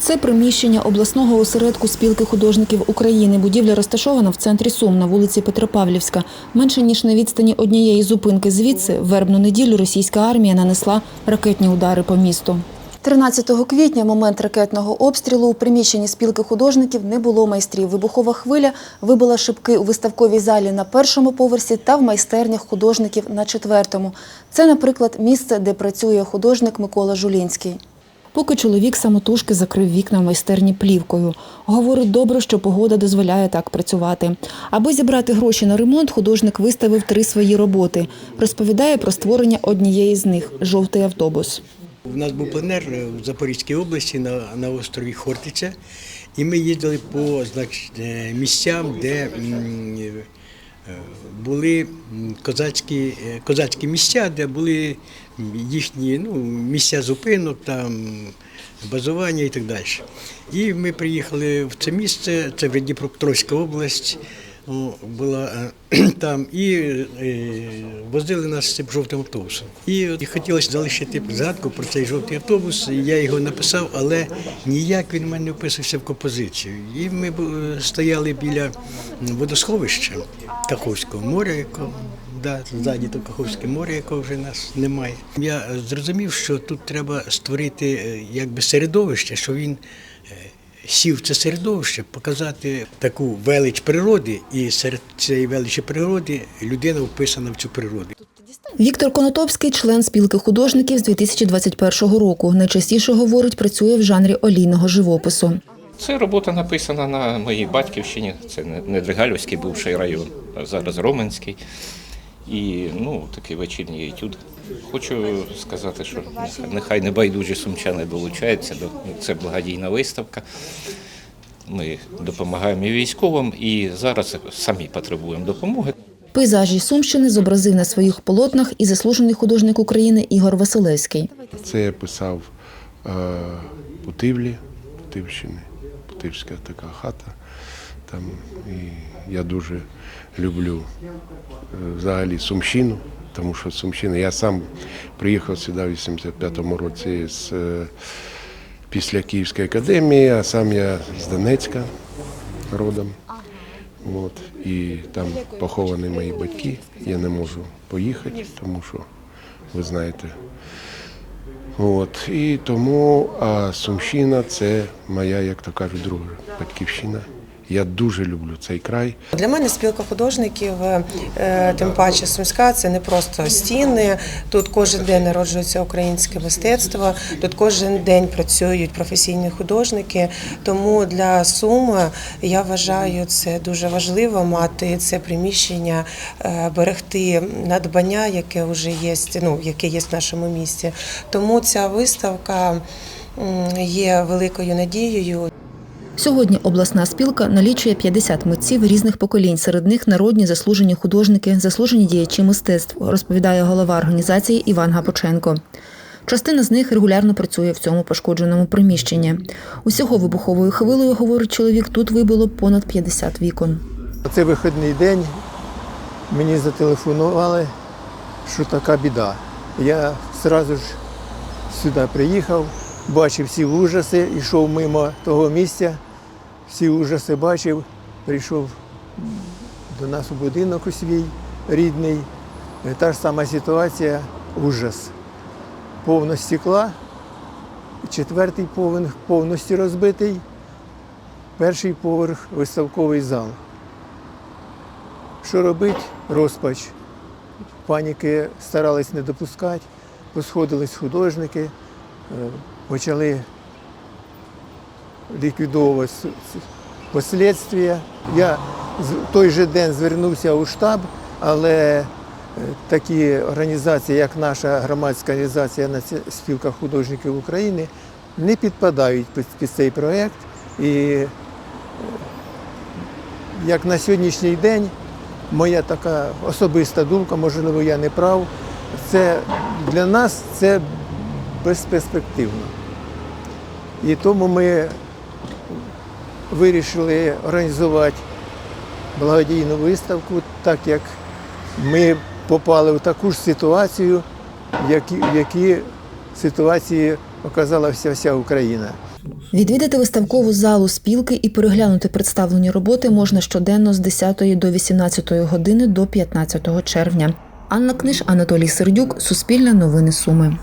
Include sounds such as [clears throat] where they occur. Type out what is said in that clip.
Це приміщення обласного осередку спілки художників України. Будівля розташована в центрі Сум на вулиці Петропавлівська. Менше ніж на відстані однієї зупинки звідси вербну неділю російська армія нанесла ракетні удари по місту. 13 квітня, момент ракетного обстрілу, у приміщенні спілки художників не було майстрів. Вибухова хвиля вибила шибки у виставковій залі на першому поверсі та в майстернях художників на четвертому. Це, наприклад, місце, де працює художник Микола Жулінський. Поки чоловік самотужки закрив вікна в майстерні плівкою. Говорить, добре, що погода дозволяє так працювати. Аби зібрати гроші на ремонт, художник виставив три свої роботи. Розповідає про створення однієї з них жовтий автобус. У нас був пленер в Запорізькій області на, на острові Хортиця, і ми їздили по значить, е, місцям, де е, були козацькі, е, козацькі місця, де були їхні ну, місця зупинок, там, базування і так далі. І ми приїхали в це місце, це Дніпропетровська область. Була е, [clears throat] там і е, возили нас цим жовтим автобусом. І хотілося залишити згадку про цей жовтий автобус. Я його написав, але ніяк він в мене не вписався в композицію. І ми стояли біля водосховища Каховського моря, якого да, ззаді то Каховське море, якого вже нас немає. Я зрозумів, що тут треба створити е, якби середовище, що він е, сів в це середовище, показати таку велич природи, і серед цієї величі природи людина вписана в цю природу. Віктор Конотопський – член спілки художників з 2021 року. Найчастіше, говорить, працює в жанрі олійного живопису. Це робота написана на моїй батьківщині. Це не- Недригалівський бувший район, а зараз Роменський. І ну, такий вечірній етюд. Хочу сказати, що нехай- небайдужі сумчани долучаються до це благодійна виставка. Ми допомагаємо і військовим, і зараз самі потребуємо допомоги. Пейзажі Сумщини зобразив на своїх полотнах і заслужений художник України Ігор Василевський. Це я писав е, Путивлі, Путивщини, Путивська така хата. Там, і я дуже люблю е, взагалі Сумщину, тому що Сумщина, я сам приїхав сюди в 85-му році з, е, після Київської академії, а сам я з Донецька родом. От, і там поховані мої батьки. Я не можу поїхати, тому що ви знаєте, От, і тому а Сумщина це моя, як то кажуть, друга батьківщина. Я дуже люблю цей край. Для мене спілка художників, е, тим паче Сумська, це не просто стіни. Тут кожен день народжується українське мистецтво, тут кожен день працюють професійні художники. Тому для Суми я вважаю це дуже важливо мати це приміщення, е, берегти надбання, яке вже є, ну яке є в нашому місті. Тому ця виставка є великою надією. Сьогодні обласна спілка налічує 50 митців різних поколінь. Серед них народні заслужені художники, заслужені діячі мистецтв, розповідає голова організації Іван Гапоченко. Частина з них регулярно працює в цьому пошкодженому приміщенні. Усього вибуховою хвилею, говорить чоловік, тут вибило понад 50 вікон. Це вихідний день. Мені зателефонували, що така біда. Я одразу ж сюди приїхав, бачив всі ужаси, йшов мимо того місця, всі ужаси бачив, прийшов до нас у будинок у свій рідний. Е, Та ж сама ситуація, ужас. Повно стекла, четвертий поверх повністю розбитий, перший поверх виставковий зал. Що робити? Розпач. Паніки старались не допускати, посходились художники, е, почали ліквідовувати послідствия. Я з- той же день звернувся у штаб, але е, такі організації, як наша громадська організація спілка художників України, не підпадають під, під цей проєкт. І е, як на сьогоднішній день, моя така особиста думка, можливо, я не прав, це для нас це безперспективно. І тому ми вирішили організувати благодійну виставку, так як ми попали в таку ж ситуацію, в які, в які ситуації оказалася вся Україна. Відвідати виставкову залу спілки і переглянути представлені роботи можна щоденно з 10 до 18 години до 15 червня. Анна Книж, Анатолій Сердюк, Суспільне новини Суми.